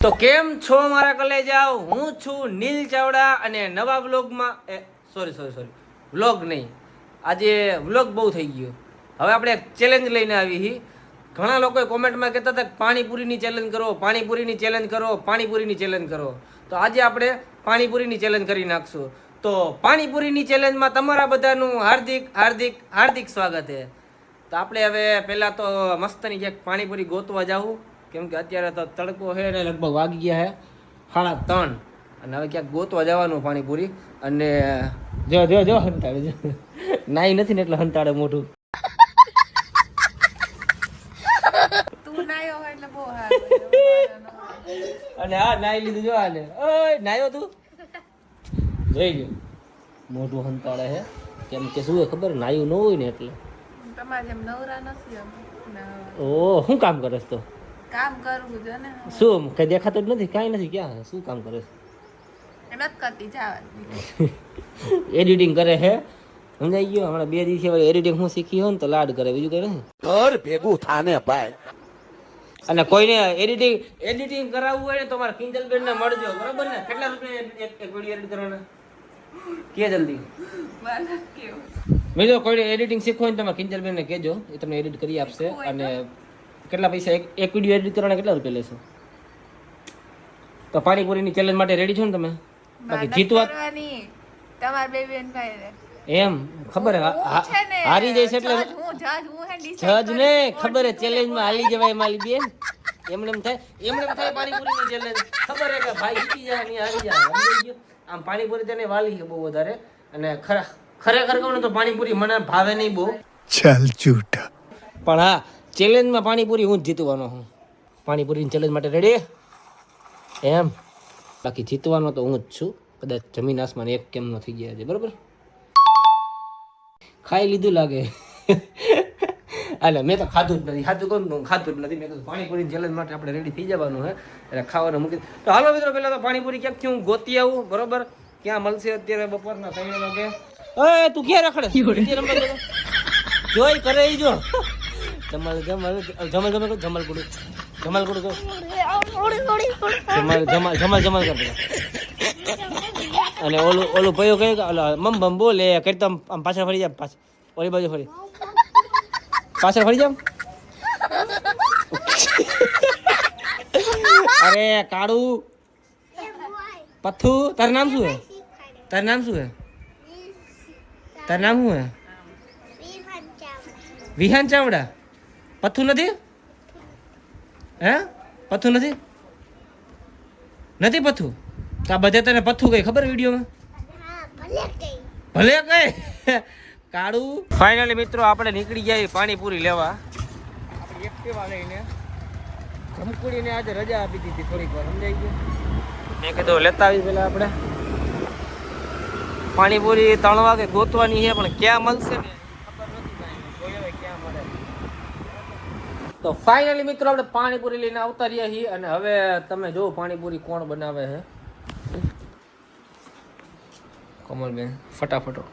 તો કેમ છો મારા કલેજાઓ? હું છું નીલ ચાવડા અને નવા વ્લોગમાં એ સોરી સોરી સોરી વ્લોગ નહીં. આજે વ્લોગ બહુ થઈ ગયો. હવે આપણે એક ચેલેન્જ લઈને આવી હી. ઘણા લોકોએ કોમેન્ટમાં કહેતા હતા કે પાણીપુરીની ચેલેન્જ કરો, પાણીપુરીની ચેલેન્જ કરો, પાણીપુરીની ચેલેન્જ કરો. તો આજે આપણે પાણીપુરીની ચેલેન્જ કરી નાખશું. તો પાણીપુરીની ચેલેન્જમાં તમારા બધાનું હાર્દિક હાર્દિક હાર્દિક સ્વાગત છે. તો આપણે હવે પહેલાં તો મસ્તની ક્યાંક પાણીપુરી ગોતવા જાવું કેમ કે અત્યારે તો તડકો છે ને લગભગ વાગી ગયા છે સાડા ત્રણ. અને હવે ક્યાંક ગોતવા જવાનું પાણીપુરી. અને જો જો જો હંતાડે જો. નાઈ નથી ને એટલે હંતાડે મોઢું. તું નાયો હોય એટલે બહુ સારું અને હા નાઈ લીધું જો આને. ઓય નાયો તું. જોઈ ગયો મોઢું હંતાડે છે. કેમ કે શું ખબર? નાયું ન હોય ને એટલે. તમારે જેમ નવરા નથી ઓ શું કામ કરે તો? કામ કરવું જો ને. શું કઈ દેખાતું જ નથી? કાંઈ નથી ક્યાં? શું કામ કરે એ નથી કરતી જવા એડિટિંગ કરે છે સમજાઈ ગયો? હમણાં બે દિવસે એડિટિંગ હું શીખી હોય ને તો લાડ કરે બીજું કરે ઘર ભેગું થાને ભાઈ. અને કોઈને એડિટિંગ એડિટિંગ કરાવવું હોય ને તો મારા કિંજલ બેન ને મળજો બરાબર ને? કેટલા રૂપિયા એક એક વીડિયો એડિટ કરવાના? કે જલ્દી. બીજો કોઈને એડિટિંગ શીખવું હોય ને તમે કિંજલ બેન ને કહેજો એ તમને એડિટ કરી આપશે અને કેટલા પૈસા? એક એક વીડિયો એડિટ કરવાના કેટલા રૂપિયા લેશો? તો પાણીપુરીની ચેલેન્જ માટે રેડી છો ને તમે? બાકી જીતવા તમારા બે બેન ભાઈ એમ? ખબર હારી જઈશ એટલે જજ હું જજ હું હે decide જજ ને ખબર હે ચેલેન્જમાં હાલી જવાય માલી બેન. એમને એમ થાય એમને એમ થાય પાણીપુરીની ચેલેન્જ ખબર હે કે ભાઈ જીતી જાય ને હારી જાય. આમ પાણીપુરી તેને વાલી છે બહુ વધારે. અને ખરા ખરેખર કહું ને તો પાણીપુરી મને ભાવે નહીં બહુ. ચાલ ચૂટ પણ હા ચેલેન્જમાં પાણીપુરી હું જ જીતવાનો હું. પાણીપુરીની ચેલેન્જ માટે રેડી એમ. બાકી જીતવાનો તો હું જ છું. કદાચ જમીન આસમાન એક કેમ ન થઈ ગયા છે બરાબર? ખાઈ લીધું લાગે. એટલે મેં તો ખાધું જ નથી. ખાધું કોણ ખાધું જ નથી. મેં કીધું પાણીપુરી ચેલેન્જ માટે આપણે રેડી થઈ જવાનું હે. એટલે ખાવાનું મૂકી તો હાલો મિત્રો પહેલાં તો પાણીપુરી ક્યાંકથી હું ગોતી આવું બરોબર? ક્યાં મળશે અત્યારે બપોરના ત્રણ વાગે? એ તું ક્યાં રખડે? જોઈ કરે જો. જમલ જમલ જમલ જમલ જમલ કુડું જમલ કુડું કહો જમલ જમલ જમલ જમલ કર અને ઓલું ઓલું પયો કહે કે મમ બમ બોલે કરતા આમ પાછળ ફરી જાય પાછળ. ઓલી બાજુ ફરી. પાછળ ફરી જામ અરે કાળું. પથ્થુ. તારું નામ શું હે? તારું નામ શું હે? તારું નામ શું હે? વિહાન ચાવડા. પથ્થુ નથી? હે? પથ્થું નથી? નથી પથ્થું તો આ બધે તને પથ્થું કઈ ખબર વિડીયોમાં? ભલે કઈ. કાળું? ફાઇનલી મિત્રો આપણે નીકળી જાય પાણીપુરી લેવા. આપણે એક્ટિવા લઈને ધમકુડીને આજે રજા આપી દીધી થોડીક વાર સમજાઈ ગયું? મેં કીધું લેતા આવી પેલા આપણે. પાણીપુરી ત્રણ વાગે ગોતવાની છે પણ ક્યાં મળશે? ને ખબર નથી કાંઈ. જોઈએ હવે ક્યાં મળે તો ફાઇનલી મિત્રો આપણે પાણીપુરી લઈને આવતા રહ્યા છીએ અને હવે તમે જો પાણીપુરી કોણ બનાવે છે. કમલબેન ફટાફટો.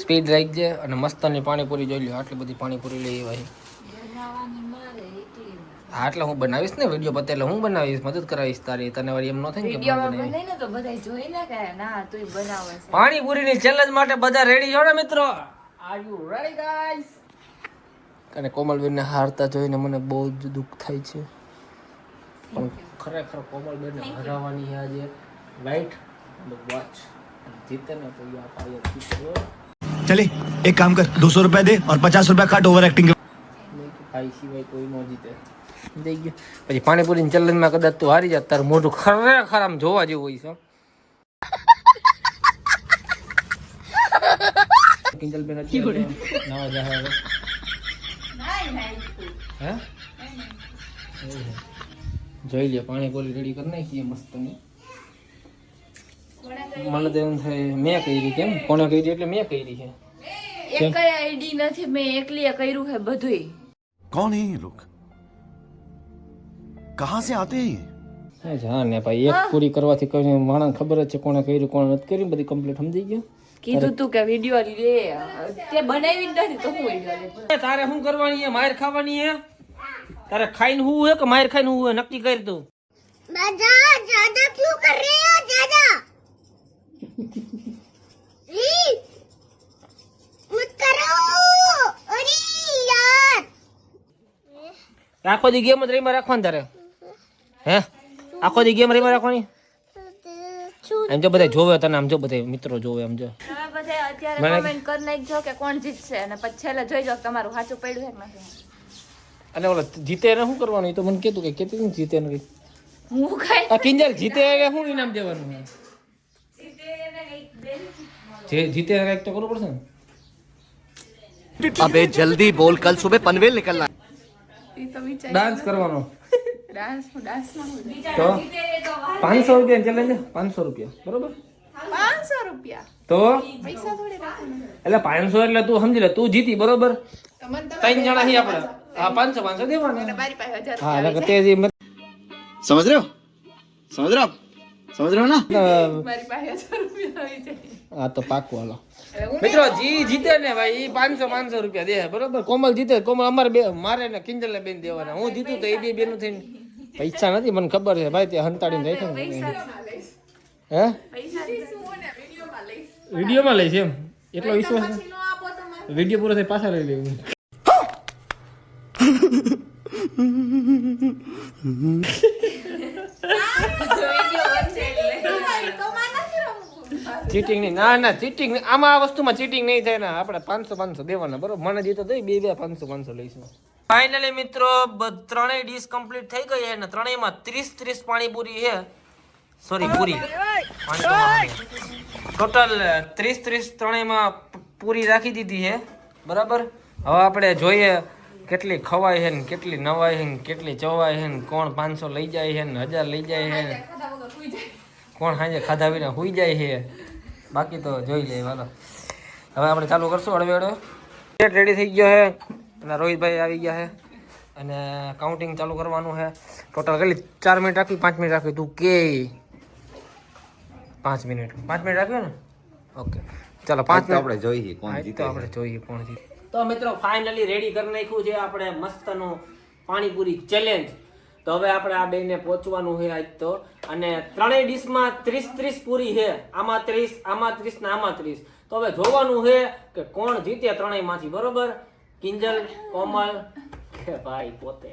સ્પીડ રાખી છે અને મસ્તની પાણીપુરી જોઈ લો આટલી બધી પાણીપુરી લઈ આવી હા એટલે હું બનાવીશ ને વીડિયો પતે એટલે હું બનાવીશ મદદ કરાવીશ તારી તને વળી એમ ન થાય કે બનાવીશ. ને તો બધા જોઈ ને કે ના તું બનાવે છે. પાણીપુરીની ચેલેન્જ માટે બધા રેડી છો ને મિત્રો? આર યુ રેડી ગાઈસ અને કોમલબેનને હારતા જોઈને મને બહુ જ દુઃખ થાય છે. પણ ખરેખર કોમલબેનને હરાવવાની આજે લાઈટ વોચ જીતે ને તો આ પાયો ચલે એક કામ કર 200 રૂપિયા દે ઓર 50 રૂપિયા કાટ ઓવર એક્ટિંગ ભાઈ સિવાય કોઈ ન જીતે. દઈ ગયો. પછી પાણીપુરી ની ચેલેન્જમાં કદાચ તું હારી જાત તારું મોઢું ખરેખર આમ જોવા જેવું હોય છે. કિંજલબેન અત્યારે નવા જહાજ જોઈ લે પાણી પાણીપુરી રેડી કરી નાખીએ મસ્ત મને તો એમ થાય મેં કરી કેમ? કોને કરી એટલે મેં કરી છે. આઈડી નથી મેં એકલીએ કર્યું બધુંય. કહા સે આતે હે જાને એક પૂરી કરવાથી કોઈ માણસ ખબર જ છે કોણે કર્યું કોણે કર્યું બધી કમ્પ્લીટ સમજી ગયો. કીધું તું કે વિડિયો લે તે બનાવી નથી તો તારે શું કરવાની છે? માર ખાવાની છે? તારે ખાઈને હું હે કે માર ખાઈને હું હે નક્કી કરી દઉં. દાદા જ્યાદા ક્યું કર રહે આખો દી ગેમ જ રહીમાં રાખવાની તારે. હે? આખો દી ગેમ રહીમાં રાખવાની? એમ જો બધા જોવે તને આમ જો બધા મિત્રો જોવે આમ જો. તમે બધા અત્યારે કમેન્ટ કરી નાખજો કે કોણ જીતશે. અને પછી છેલ્લે જોઈજો તમારું સાચું પડ્યું છે કે નથી. અને ઓલા જીતે ને શું કરવાનું? એ તો મને કીધું કે કેતી ને જીતે ને હું કઈ આ કિંજલ જીતે કે શું ઇનામ દેવાનું જે જીતે ને કંઈક તો કરવું પડશે ને. અબે જલ્દી બોલ કલ સુબે પનવેલ નીકળના. ડાન્સ કરવાનો. ડાન્સ ડાન્સ તો 500 રૂપિયા ચેલેન્જ 500 રૂપિયા. બરોબર? 500 રૂપિયા. તો? એટલે 500 એટલે તું સમજી લે તું જીતી બરોબર? ત્રણ જણા હી આપણે. હા પાંચસો પાંચસો દેવાના. મારી પાસે સમજ રહ્યો? સમજ રહ્યો? સમજ રહ્યો ના? મારી પાસે હજાર હા તો પાકું હાલો. મિત્રો જી જીતે ને ભાઈ પાંચસો પાંચસો રૂપિયા દે બરોબર? કોમલ જીતે કોમલ અમારે બે મારે ને કિંજલ બેન દેવાના. હું જીતું તો એ બે બેનું થઈને. પૈસા નથી મને ખબર છે ભાઈ તે હંતાડીને રાખ્યો હે? વિડીયોમાં લઈશ. એમ. એટલો વિશ્વાસ વીડિયો પૂરો થઈ પાછા લઈ લેવું. ચીટિંગ નહીં. ના ના, ચીટિંગ આમાં આ વસ્તુમાં ચીટિંગ નહીં થાય ને. આપણે પાંચસો પાંચસો દેવાના, બરોબર? મને જીતો દઈ, બે બે, પાંચસો પાંચસો લઈશું. ફાઇનલી મિત્રો ત્રણેય ડીશ કમ્પ્લીટ થઈ ગઈ છે ને ત્રણેયમાં ત્રીસ ત્રીસ પાણીપુરી છે. સોરી પૂરી. ટોટલ ત્રીસ ત્રીસ ત્રણેયમાં પૂરી રાખી દીધી છે. બરાબર? હવે આપણે જોઈએ કેટલી ખવાય છે ને કેટલી નવાય છે ને કેટલી ચવાય છે ને કોણ પાંચસો લઈ જાય છે ને હજાર લઈ જાય છે કોણ સાંજે ખાધા વિના હુઈ જાય છે? બાકી તો જોઈ લે વાલો. હવે આપણે ચાલુ કરશું હળવે હળવે રેડી થઈ ગયો છે. અને રોહિતભાઈ આવી ગયા છે. અને કાઉન્ટિંગ ચાલુ કરવાનું છે. ટોટલ કેટલી? ચાર મિનિટ રાખવી પાંચ મિનિટ રાખવી તું કે. પાંચ મિનિટ પાંચ મિનિટ રાખવી ને? ઓકે ચાલો પાંચ મિનિટ આપણે જોઈએ કોણ જીતે આપણે જોઈએ કોણ જીતે. તો મિત્રો ફાઇનલી રેડી કરી નાખ્યું છે આપણે મસ્તનું પાણીપુરી ચેલેન્જ તો હવે આપણે આ બેને પહોંચવાનું છે આજ તો. અને ત્રણેય ડીશમાં ત્રીસ ત્રીસ પૂરી છે. આમાં ત્રીસ આમાં ત્રીસ ને આમાં ત્રીસ. તો હવે જોવાનું છે કે કોણ જીતે ત્રણેયમાંથી બરોબર? કિંજલ કોમલ કે ભાઈ પોતે?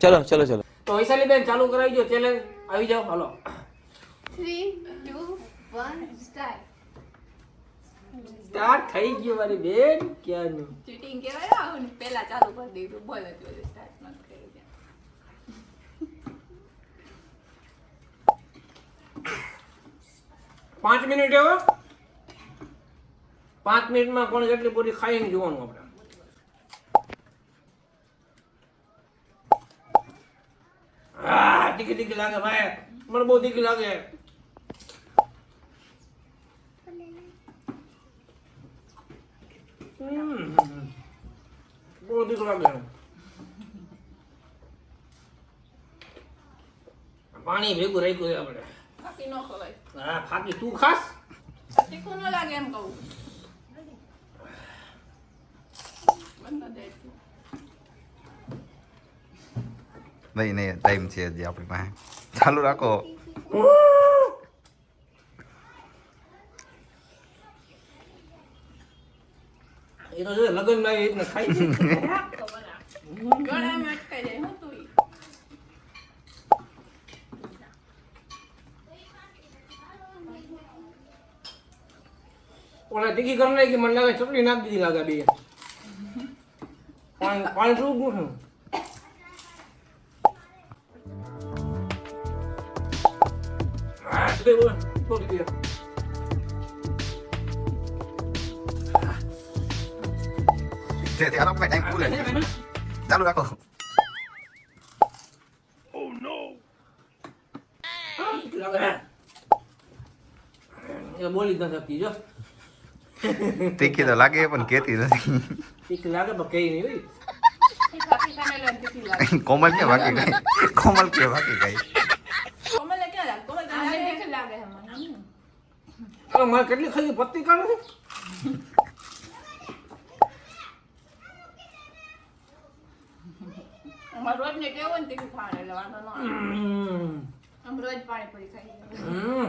ચલો ચલો ચલો. તો વૈશાલી બેન ચાલુ કરાવી દો ચેલેન્જ આવી જાઓ હાલો. Three two one start start થઈ ગયું મારી બેન ક્યાંનું ચીટિંગ કહેવાય આવું પહેલા ચાલુ કરી દીધું બોલ એટલે સ્ટાર્ટ કરી પાંચ મિનિટ એવો પાંચ મિનિટમાં કોણ કેટલી પૂરી ખાઈ ને જોવાનું આપણે. હા ટીકી તીખી લાગે ભાઈ. મને બહુ ટીકી લાગે. હમ. બહુ તીખું લાગે પાણી ભેગું રાખ્યું છે આપણે. ફાકી ન ખવાય. હા ફાકી. તું ખાસ? તીખું ન લાગે એમ કહું. નહીં નહીં ટાઈમ છે હજી આપણી પાસે. ચાલુ રાખો. એ તો જો લગ્નમાં આવી રીતના ખાઈ છે ગળામાં અટકાઈ જાય. હું તું ઓલા ટીકી કરી નાખી મને લાગે ચટણી નાખી દીધી લાગે બે. પાણી પાણી શું બે બોલ બોલ બે. તે ત્યારે આપણે ટાઈમ પૂરે ચાલુ રાખો તીખી લાગે એ બોલી ન શકતી જો તીખી તો લાગે પણ કેતી નથી તીખી લાગે પણ કઈ નહીં હોય. કોમલ કે બાકી ગઈ કોમલ કે બાકી ગઈ કોમલે ક્યાં લાગે? કોમલ લાગે? છે મારે કેટલી ખાલી પત્તી કાઢે છે અમારે રોજ ને કેવું ને તીખું ખાવાનું એટલે વાંધો ન આવે. આમ રોજ પાણીપુરી ખાઈએ હમ.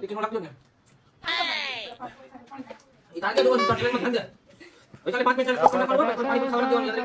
તીખું લાગતું ને? ઈ તાકે દો, ઈ તાકે ખાઈ દે. હવે ચાલે પાંચ મિનિટ ચાલે, પાણી ખાવાનું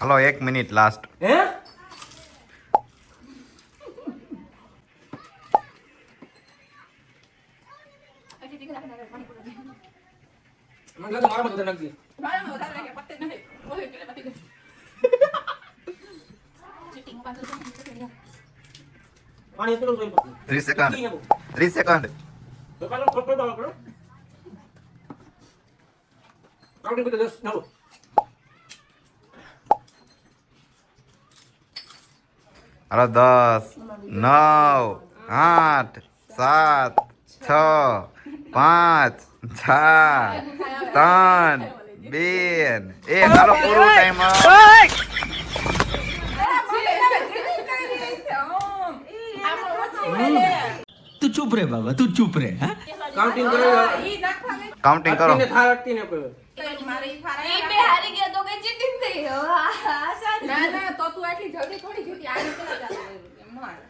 હલો એક મિનિટ લાસ્ટ પાણી એટલું second 3 second Counting with the list. No. અરે દસ નવ આઠ સાત છ પાંચ ચાર ત્રણ બે એ હાલો પૂરો ટાઈમ તું ચૂપ રે બાબા તું ચૂપ રે હા કાઉન્ટિંગ કરે કાઉન્ટિંગ કરો. અટકીને અટકીને ના ના તો તું આટલી જલ્દી થોડી જીતી આ રીતે જ ચાલે. એમ ન હાલે.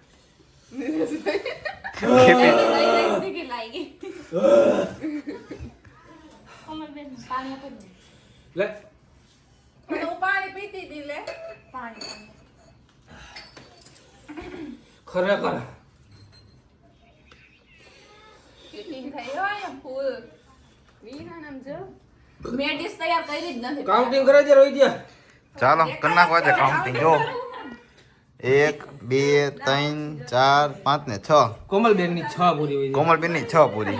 ટીકી લાગી કોમલબેન પાણી આપો ને. લે. પણ હું પાણી પીતી હતી લે. પાણી ખરેખર. ફૂલ. મેં ડીશ તૈયાર કરી જ નથી. કાઉન્ટિંગ કરે છે રોહિત ચાલો કરી નાખવા છે કાઉન્ટિંગ જો. એક બે ત્રણ ચાર પાંચ ને છ. કોમલબેનની છ. પૂરી. હોય? કોમલબેનની છ પૂરી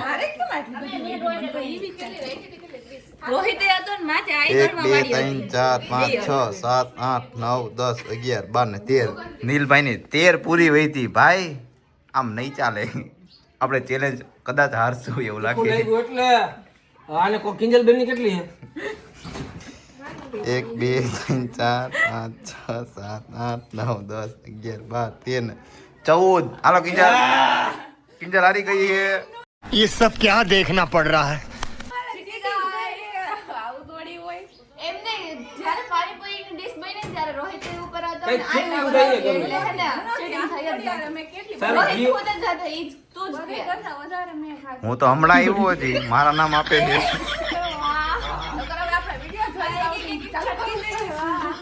એક બે ત્રણ ચાર પાંચ છ સાત આઠ નવ દસ અગિયાર બાર ને તેર. નીલભાઈ ની તેર પૂરી વહી હતી. ભાઈ આમ નહીં ચાલે. આપણે ચેલેન્જ કદાચ હારશું એવું લાગે. એટલે. આને કોઈ કિંજલબેન ની કેટલી છે એક બે ત્રણ ચાર પાંચ છ સાત આઠ નવ દસ અગિયાર બાર તેર ને ચૌદ હાલો કિંજલ કિંજલ હારી ગઈ છે ये सब क्या देखना पड़ रहा है હું તો હમણાં આવ્યો હતી મારા નામ આપે છે.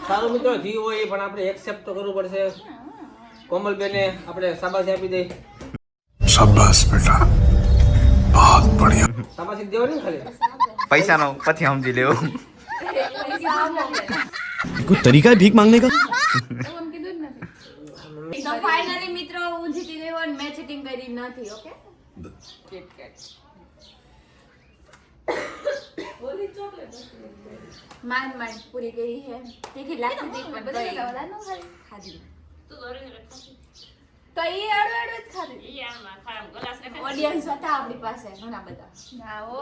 સારું મિત્રો જી હોય એ પણ આપણે એક્સેપ્ટ તો કરવું પડશે. કોમલબેને આપણે શાબાશી આપી દઈ શાબાશ બેટા. બહુત બઢિયા. શાબાશી ને ખાલી? પૈસાનો પછી સમજી લેવો. કોઈ તરીકા है ભીખ માંગને કા તો ફાઇનલી મિત્રો હું જીતી ગઈ અને મેં ચીટિંગ કરી નથી ઓકે માન માર પૂરી ગઈ હે તીખી લાગતી હતી ખાધી તો દોરીને રખો તો ઈ અડુ અડુ જ ખાધી ઓડિયન્સ હતા આપણી પાસે ઘણા બધા. ના ઓ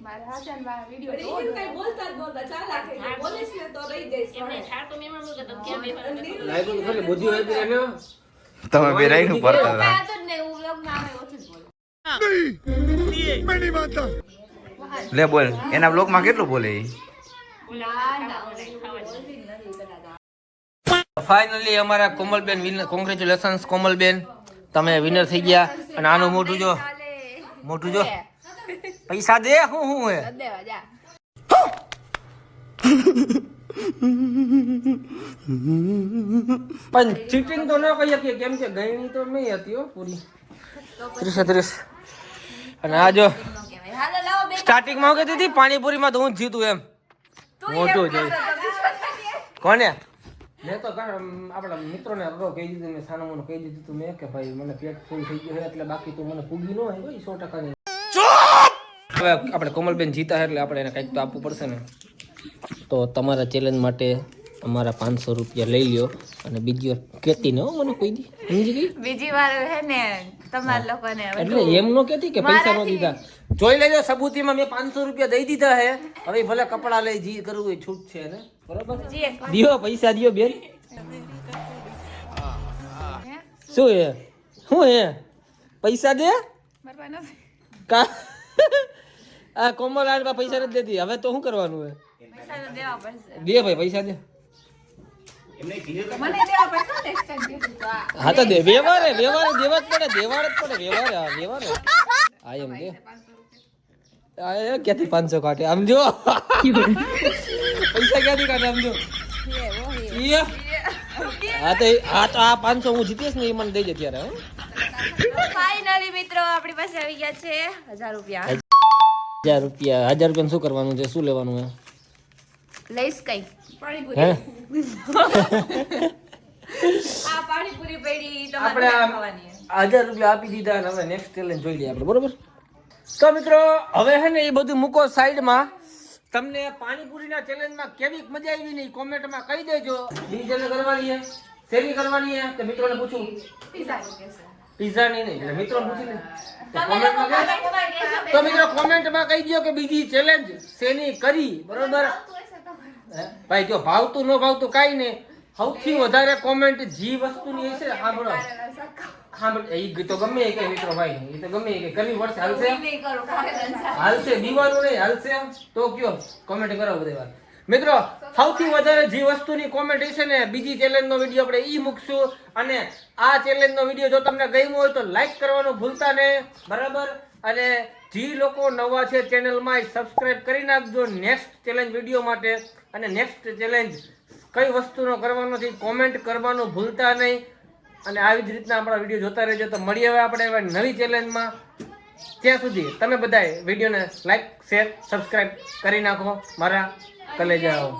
મારા હાથે મારા વિડિયો તો કઈ બોલતા બોલતા ચાલ રાખે બોલીશ ને તો રહી જઈશ લાગ્યું તો ખાલી બુદ્ધિ હોય બી એને તમે બે રાઈનું ઉપર હતા. કાંઈ હતું ને હું વ્લોગ vlogમાં આવે ઓછું જ બોલું. લે બોલ એના બ્લોગમાં કેટલું બોલે ઈ? ના ના નથી કદાચ ફાઇનલી અમારા કોમલબેન વિનર કોંગ્રેચ્યુલેશન્સ કોમલબેન. તમે વિનર થઈ ગયા. અને આનું મોઢું જો. મોઢું જો. પૈસા દે હું હું હે? પણ ચીટિંગ તો ન કહી શકીએ કેમ કે ગયણી તો નહીં હતી હો પૂરી. ત્રીસે ત્રીસ. અને આ જો સ્ટાર્ટિંગમાં હું કહેતી હતી પાણીપુરીમાં તો હું જ જીતું એમ. મોટું છે કોને? મેં તો આપણા મિત્રોને અગાઉ કહી દીધું મેં સાનું મને કહી દીધું તું મેં કે ભાઈ મને પેટ ફૂલ થઈ ગયું છે એટલે બાકી તું મને પૂગી ન હોય ભાઈ સો ટકાની. હવે આપણે કોમલબેન જીતા છે એટલે આપણે એને કંઈક તો આપવું પડશે ને. તો તમારા ચેલેન્જ માટે અમારા પાંચસો રૂપિયા લઈ લ્યો અને બીજી વાર કહેતી ને હો મને કોઈ દી. સમજી ગઈ? બીજી વાર હે ને તમારા લોકોને એટલે એમ નો કેતી કે પૈસા નો દીધા. જોઈ લેજો સબૂતીમાં મેં પાંચસો રૂપિયા દઈ દીધા હે હવે ભલે કપડા લઈ જી કરવું હોય છૂટ છે ને. બરોબર? દિયો પૈસા દિયો બેન. શું હે? શું હે? પૈસા દે? કા આ કોમલ આડ પૈસા નથી દેતી. હવે તો શું કરવાનું હે? પૈસા તો દેવા પડશે. દે ભાઈ પૈસા દે. હા તો દે. વ્યવહારે વ્યવહારે દેવા જ પડે. દેવાડ જ પડે. વ્યવહારે હા વ્યવહારે. હા એમ દે. ક્યાંથી પાંચસો કાઢે આમ જો પૈસા ક્યાંથી કાઢે આમ જો. હા તો હા તો આ પાંચસો હું જીતીશ ને એ મને દઈ ત્યારે હો ફાઇનલી મિત્રો આપણી પાસે આવી ગયા છે હજાર રૂપિયા. હજાર રૂપિયા. હજાર રૂપિયા શું કરવાનું છે? શું લેવાનું છે? લઈશ કઈ. હે? આ પાણીપુરી પડી આપણે આ ખાવાની આ હજાર રૂપિયા આપી દીધા અને હવે નેક્સ્ટ ચેલેન્જ જોઈ લઈએ આપણે બરોબર? તો મિત્રો હવે હે ને એ બધું મૂકો સાઈડમાં તમને પાણીપુરીના ચેલેન્જમાં કેવી મજા આવી ને કોમેન્ટમાં કહી દેજો ડીજે કરવાની છે શેની કરવાની છે તો મિત્રોને પૂછું પીઝા ની નહીં એટલે મિત્રોને તો કોમેન્ટમાં મિત્રો કોમેન્ટમાં કહી દો કે બીજી ચેલેન્જ શેની કરી બરોબર ભાઈ જો ભાવતું ન ભાવતું કાંઈ નહીં સૌથી વધારે કોમેન્ટ જે વસ્તુની હશે ને સાંભળો સાંભળ એ તો ગમે એ કે મિત્રો ભાઈ એ તો ગમે એ કે કરવી વર્ષ હાલશે? હાલશે? દીવાનું નહીં હાલશે? તો કયો? કોમેન્ટ કરો બધા વાર મિત્રો સૌથી વધારે જે વસ્તુની કોમેન્ટ હશે ને બીજી ચેલેન્જનો વીડિયો આપણે ઈ મૂકશું. અને આ ચેલેન્જનો વીડિયો જો તમને ગમ્યો હોય તો લાઈક કરવાનું ભૂલતા નહીં. બરાબર? અને જે લોકો નવા છે ચેનલમાં સબસ્ક્રાઈબ કરી નાખજો નેક્સ્ટ ચેલેન્જ વીડિયો માટે. અને નેક્સ્ટ ચેલેન્જ કઈ વસ્તુનો કરવાનો છે કોમેન્ટ કરવાનું ભૂલતા નહીં. અને આવી જ રીતના આપણા વીડિયો જોતા રહેજો. તો મળીએ હવે આપણે હવે નવી ચેલેન્જમાં ત્યાં સુધી તમે બધાએ વિડીયોને લાઈક શેર સબસ્ક્રાઈબ કરી નાખો. મારા કલેજાઓ.